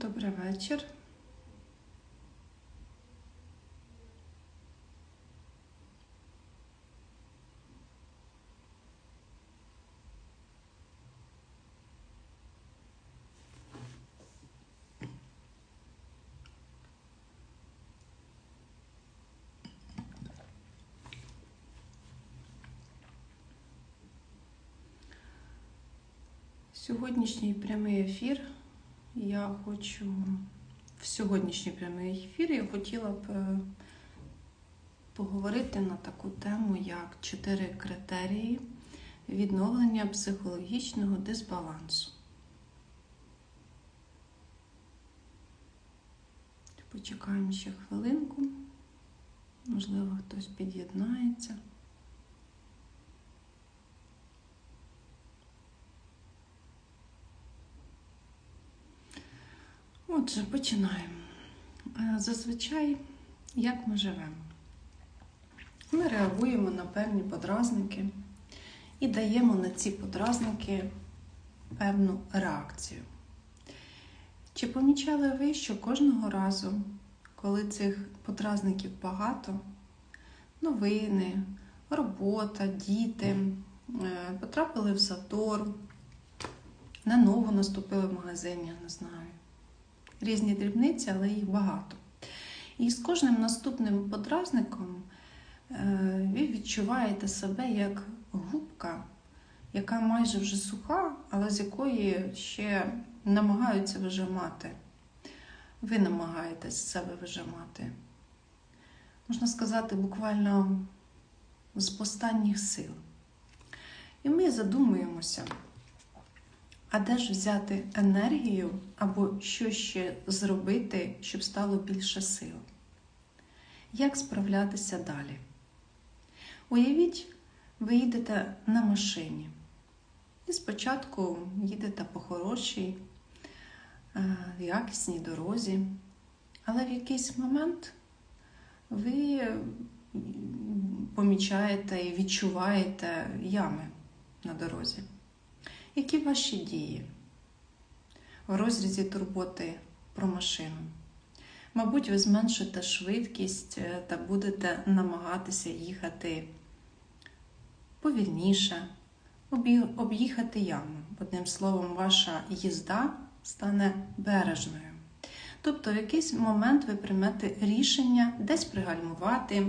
Добрий вечір. Сьогоднішній прямий ефір я хочу в сьогоднішній прямий ефір я хотіла б е, поговорити на таку тему, як чотири критерії відновлення психологічного дисбалансу. Почекаємо ще хвилинку. Можливо, хтось під'єднається. Отже, починаємо. Е, Зазвичай, як ми живемо? Ми реагуємо на певні подразники і даємо на ці подразники певну реакцію. Чи помічали ви, що кожного разу, коли цих подразників багато, новини, робота, діти, е, потрапили в затор, на нову наступили в магазині, я не знаю різні дрібниці, але їх багато. І з кожним наступним подразником е, ви відчуваєте себе як губка, яка майже вже суха, але з якої ще намагаються вижимати. Ви намагаєтесь себе вижимати. Можна сказати, буквально з останніх сил. І ми задумуємося. А де ж взяти енергію або що ще зробити, щоб стало більше сил? Як справлятися далі? Уявіть, ви їдете на машині. І спочатку їдете по хорошій, е, якісній дорозі, але в якийсь момент ви помічаєте і відчуваєте ями на дорозі. Які ваші дії в розрізі турботи про машину? Мабуть, ви зменшите швидкість е, та будете намагатися їхати повільніше, об'їхати яму. Одним словом, ваша їзда стане бережною. Тобто, в якийсь момент ви приймете рішення десь пригальмувати,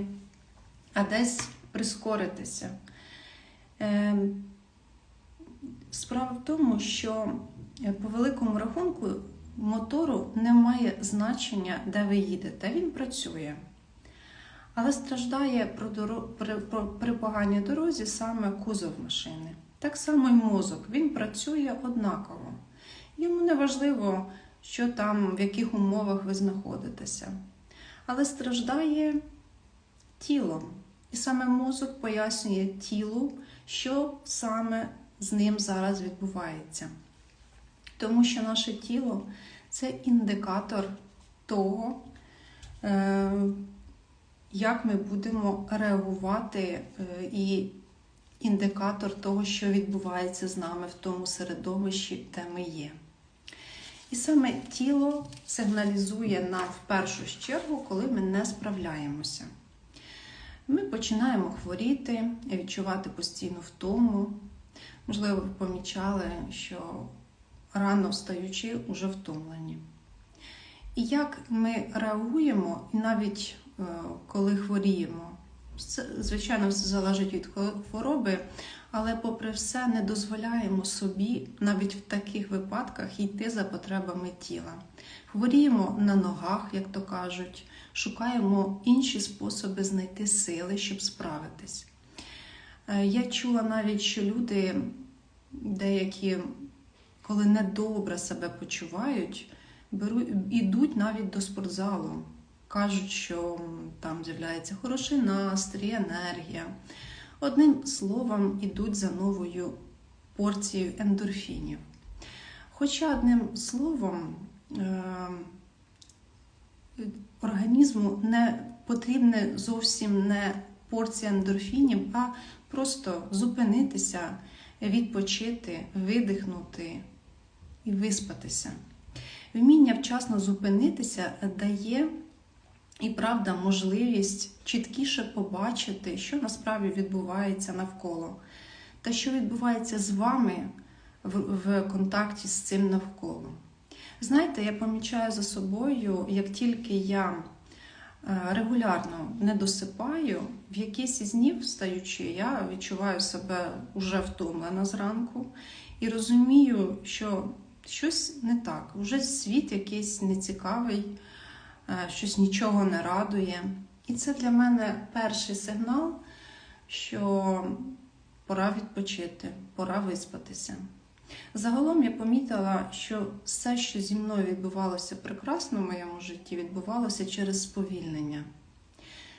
а десь прискоритися. Справа в тому, що е, по великому рахунку мотору не має значення, де ви їдете. Він працює. Але страждає при, доро... при... при поганій дорозі саме кузов машини. Так само і мозок, він працює однаково. Йому не важливо, що там, в яких умовах ви знаходитеся. Але страждає тіло. І саме мозок пояснює тілу, що саме з ним зараз відбувається. Тому що наше тіло це індикатор того, е, як ми будемо реагувати, е, і індикатор того, що відбувається з нами в тому середовищі, де ми є. І саме тіло сигналізує нам в першу чергу, коли ми не справляємося. Ми починаємо хворіти, відчувати постійну втому, Можливо, ви помічали, що рано встаючи уже втомлені. І як ми реагуємо, і навіть е, коли хворіємо, звичайно, все залежить від хвороби, але, попри все, не дозволяємо собі навіть в таких випадках йти за потребами тіла. Хворіємо на ногах, як то кажуть, шукаємо інші способи знайти сили, щоб справитись. Е, я чула навіть, що люди деякі, коли недобре себе почувають, беруть, ідуть навіть до спортзалу. Кажуть, що там з'являється хороший настрій, енергія. Одним словом, ідуть за новою порцією ендорфінів. Хоча, одним словом, е, організму не потрібне зовсім не порція ендорфінів, а просто зупинитися, відпочити, видихнути і виспатися. Вміння вчасно зупинитися дає і правда можливість чіткіше побачити, що насправді відбувається навколо, та що відбувається з вами в, в контакті з цим навколо. Знаєте, я помічаю за собою, як тільки я регулярно не досипаю, в якийсь із днів встаючи, я відчуваю себе уже втомлена зранку і розумію, що щось не так, вже світ якийсь нецікавий, е, щось нічого не радує. І це для мене перший сигнал, що пора відпочити, пора виспатися. Загалом я помітила, що все, що зі мною відбувалося прекрасно в моєму житті, відбувалося через сповільнення.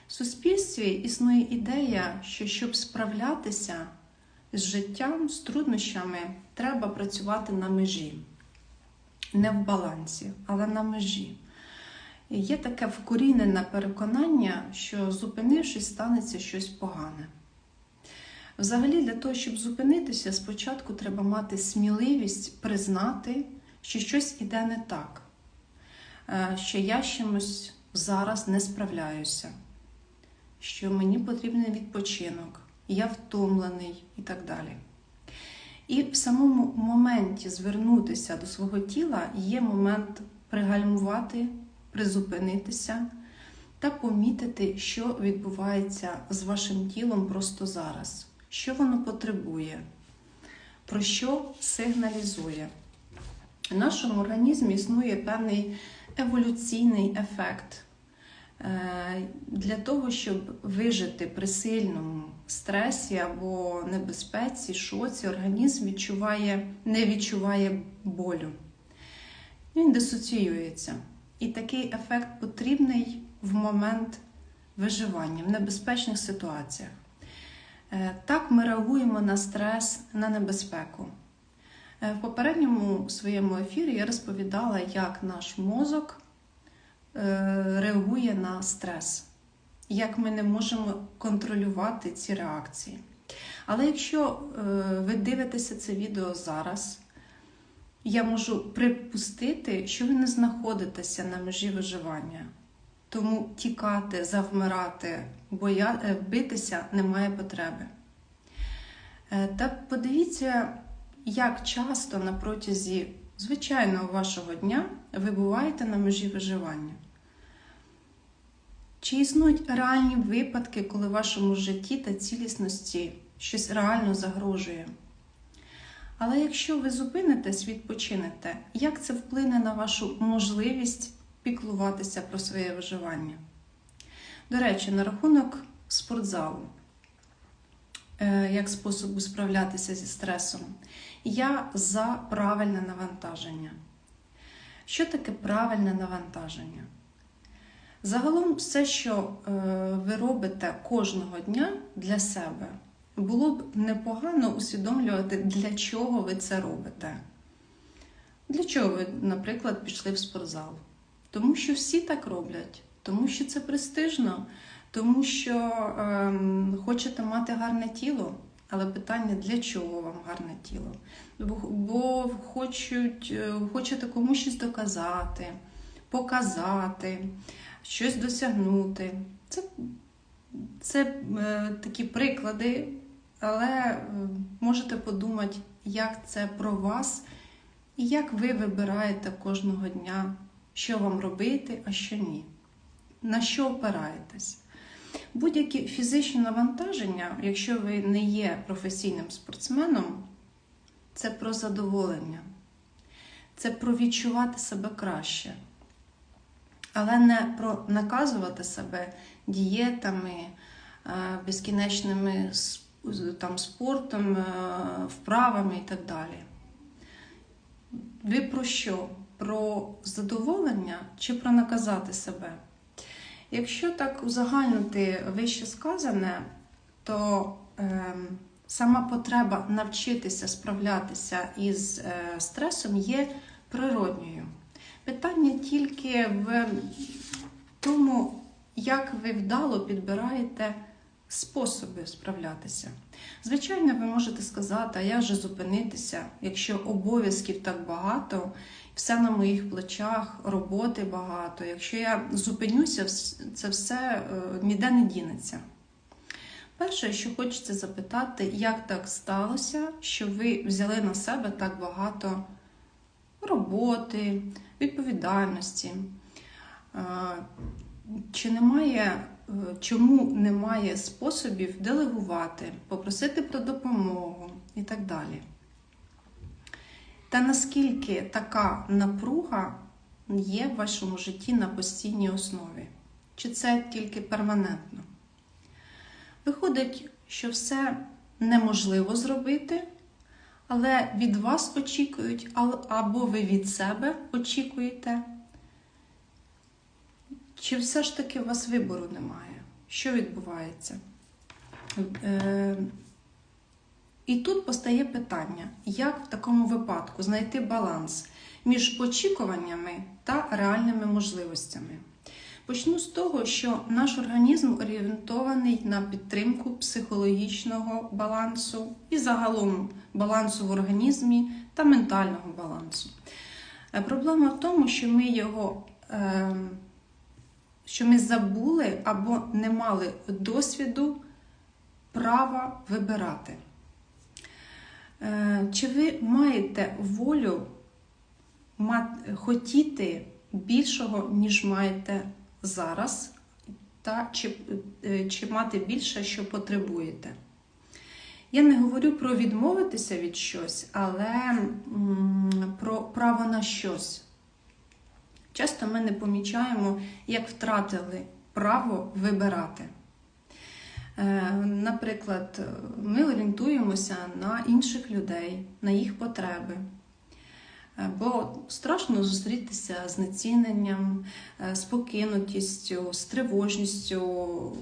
В суспільстві існує ідея, що щоб справлятися з життям, з труднощами, треба працювати на межі. Не в балансі, але на межі. Є таке вкорінене переконання, що зупинившись, станеться щось погане. Взагалі, для того, щоб зупинитися, спочатку треба мати сміливість признати, що щось іде не так, е, що я чимось зараз не справляюся, що мені потрібен відпочинок, я втомлений і так далі. І в самому моменті звернутися до свого тіла є момент пригальмувати, призупинитися та помітити, що відбувається з вашим тілом просто зараз що воно потребує, про що сигналізує. В нашому організмі існує певний еволюційний ефект. Е, для того, щоб вижити при сильному стресі або небезпеці, шоці, організм відчуває, не відчуває болю. Він дисоціюється. І такий ефект потрібний в момент виживання в небезпечних ситуаціях. Е, так ми реагуємо на стрес, на небезпеку. Е, в попередньому своєму ефірі я розповідала, як наш мозок е, реагує на стрес, як ми не можемо контролювати ці реакції. Але якщо ви дивитеся це відео зараз, я можу припустити, що ви не знаходитеся на межі виживання. Тому тікати, завмирати, боя... Е, битися немає потреби. Е, та подивіться, як часто на протязі звичайного вашого дня ви буваєте на межі виживання. Чи існують реальні випадки, коли вашому житті та цілісності щось реально загрожує? Але якщо ви зупинитесь, відпочинете, як це вплине на вашу можливість піклуватися про своє виживання. До речі, на рахунок спортзалу, е, як способу справлятися зі стресом, я за правильне навантаження. Що таке правильне навантаження? Загалом, все, що е, ви робите кожного дня для себе, було б непогано усвідомлювати, для чого ви це робите. Для чого ви, наприклад, пішли в спортзал? Тому що всі так роблять, тому що це престижно, тому що ем, хочете мати гарне тіло. Але питання, для чого вам гарне тіло? Бо, бо хочуть, е, хочете комусь щось доказати, показати, щось досягнути. Це це е, такі приклади, але е, можете подумати, як це про вас і як ви вибираєте кожного дня що вам робити, а що ні. На що опираєтесь? Будь-які фізичні навантаження, якщо ви не є професійним спортсменом, це про задоволення, це про відчувати себе краще, але не про наказувати себе дієтами, е, безкінечними там, спортом, е, вправами і так далі. Ви про що? Про задоволення чи про наказати себе. Якщо так узагальнити вище сказане, то е, сама потреба навчитися справлятися із е, стресом є природньою. Питання тільки в тому, як ви вдало підбираєте способи справлятися. Звичайно, ви можете сказати, а як же зупинитися, якщо обов'язків так багато, все на моїх плечах, роботи багато. Якщо я зупинюся, це все е, ніде не дінеться. Перше, що хочеться запитати, як так сталося, що ви взяли на себе так багато роботи, відповідальності. Е, Чи немає, е, чому немає способів делегувати, попросити про допомогу і так далі? Та наскільки така напруга є в вашому житті на постійній основі? Чи це тільки перманентно? Виходить, що все неможливо зробити, але від вас очікують, або ви від себе очікуєте. Чи все ж таки у вас вибору немає? Що відбувається? І тут постає питання, як в такому випадку знайти баланс між очікуваннями та реальними можливостями. Почну з того, що наш організм орієнтований на підтримку психологічного балансу і загалом балансу в організмі та ментального балансу. Е, проблема в тому, що ми його ем, що ми забули або не мали досвіду права вибирати. Е, чи ви маєте волю хотіти більшого, ніж маєте зараз, та чи, е, чи мати більше, що потребуєте? Я не говорю про відмовитися від щось, але про право на щось. Часто ми не помічаємо, як втратили право вибирати. Е, наприклад, ми орієнтуємося на інших людей, на їх потреби. Е, бо страшно зустрітися з неціненням, е, з покинутістю, з тривожністю,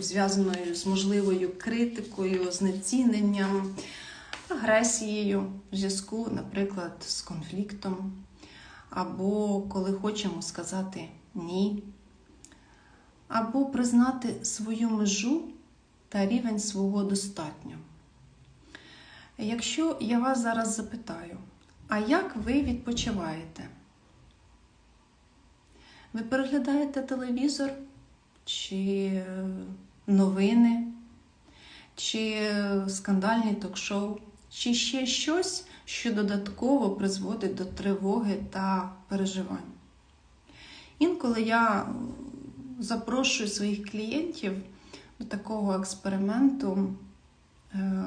зв'язаною з можливою критикою, знеціненням, агресією в зв'язку, наприклад, з конфліктом, або коли хочемо сказати ні, або признати свою межу та рівень свого достатньо. Якщо я вас зараз запитаю, а як ви відпочиваєте? Ви переглядаєте телевізор, чи новини, чи скандальні ток-шоу, чи ще щось, що додатково призводить до тривоги та переживань? Інколи я запрошую своїх клієнтів до такого експерименту, е,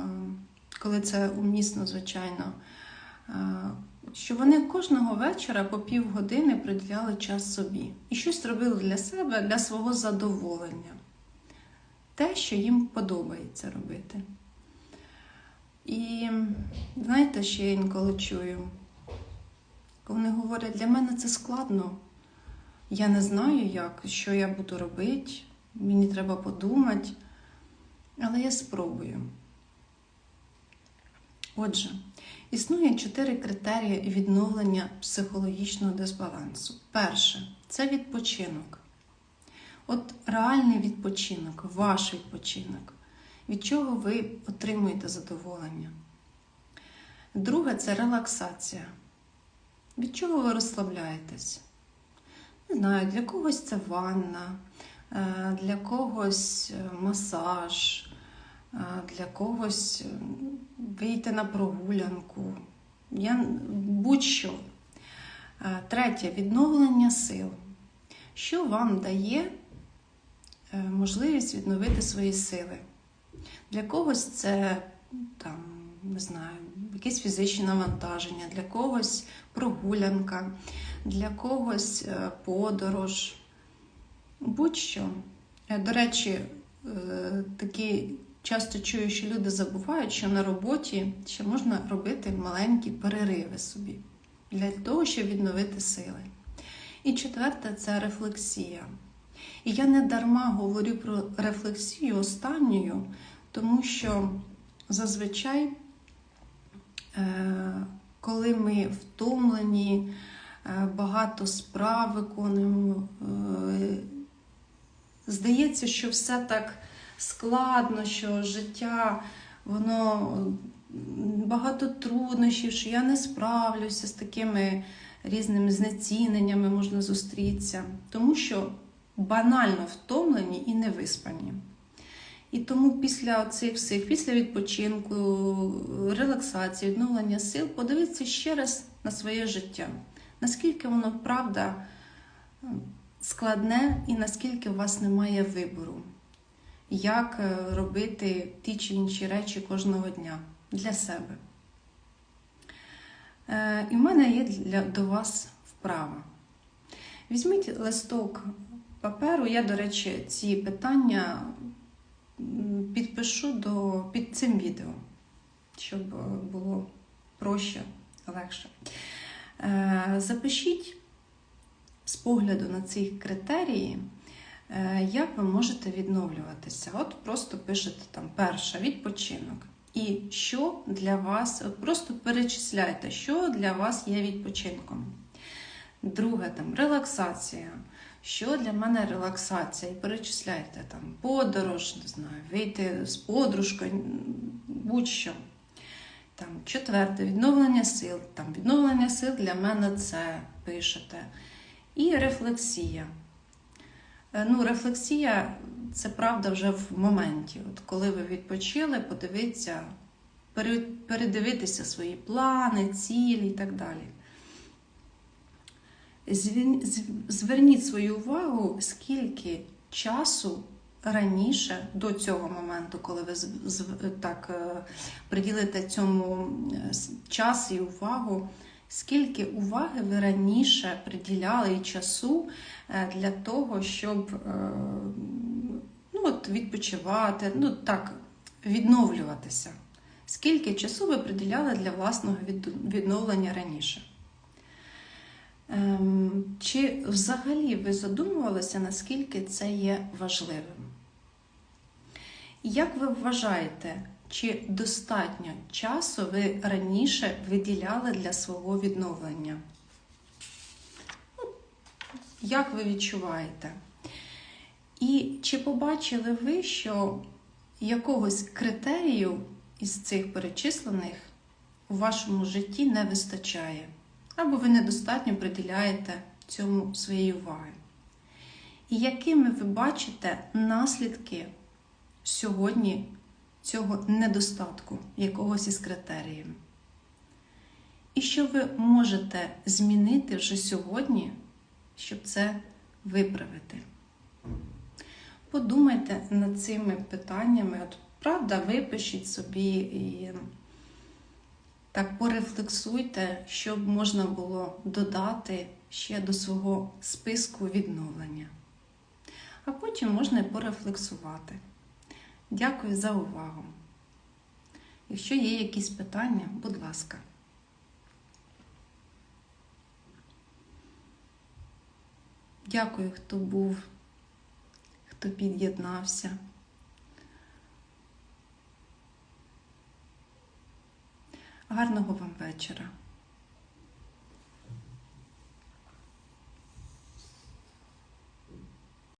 коли це умісно, звичайно, е, що вони кожного вечора по півгодини приділяли час собі і щось робили для себе, для свого задоволення. Те, що їм подобається робити. І знаєте, що я інколи чую, коли вони говорять, для мене це складно, я не знаю, як, що я буду робити, мені треба подумати, але я спробую. Отже, існує чотири критерії відновлення психологічного дисбалансу. Перше це відпочинок. От реальний відпочинок, ваш відпочинок, від чого ви отримуєте задоволення. Друге це релаксація. Від чого ви розслабляєтесь? Не знаю, для когось це ванна, для когось е, масаж, е, для когось вийти на прогулянку. Я, Будь-що. Третє відновлення сил. Що вам дає можливість відновити свої сили? Для когось це там, не знаю, якесь фізичне навантаження, для когось прогулянка, для когось подорож будь-що. Е, до речі, е, такі часто чую, що люди забувають, що на роботі ще можна робити маленькі перериви собі для того, щоб відновити сили. І четверте це рефлексія. І я не дарма говорю про рефлексію останньою, тому що зазвичай, е, коли ми втомлені, багато справ виконуємо, Здається, що все так складно, що життя воно багато труднощів, що я не справлюся з такими різними знеціненнями можна зустрітися, тому що банально втомлені і невиспані. І тому після цих всіх, після відпочинку, релаксації, відновлення сил, подивіться ще раз на своє життя, наскільки воно правда складне і наскільки у вас немає вибору, як е, робити ті чи інші речі кожного дня для себе. Е, І в мене є для, до вас вправа. Візьміть листок паперу. Я, до речі, ці питання підпишу до, під цим відео, щоб е, було проще, легше. Запишіть з погляду на ці критерії, е, як ви можете відновлюватися. От просто пишете там перша відпочинок. І що для вас, от просто перечисляйте, що для вас є відпочинком. Друге, там релаксація. Що для мене релаксація? І перечисляйте там подорож, не знаю, вийти з подружкою, будь-що. Там, четверте, відновлення сил. Там, відновлення сил для мене це пишете. І рефлексія. Е, Ну, рефлексія це правда вже в моменті. От коли ви відпочили, подивитися, передивитися свої плани, цілі і так далі. Зверніть свою увагу, скільки часу раніше до цього моменту, коли ви так е, приділите цьому е, час і увагу, скільки уваги ви раніше приділяли часу е, для того, щоб е, ну, от, відпочивати, ну так, відновлюватися. Скільки часу ви приділяли для власного відновлення раніше? Ем, Чи взагалі ви задумувалися, наскільки це є важливим? Як ви вважаєте, чи достатньо часу ви раніше виділяли для свого відновлення? Ну, Як ви відчуваєте? І чи побачили ви, що якогось критерію із цих перечислених у вашому житті не вистачає? Або ви недостатньо приділяєте цьому своєї уваги? І якими ви бачите наслідки сьогодні цього недостатку якогось із критеріїв? І що ви можете змінити вже сьогодні, щоб це виправити? Подумайте над цими питаннями. От, правда, випишіть собі і так порефлексуйте, щоб можна було додати ще до свого списку відновлення. А потім можна порефлексувати. Дякую за увагу. Якщо є якісь питання, будь ласка. Дякую, хто був, хто під'єднався. Гарного вам вечора.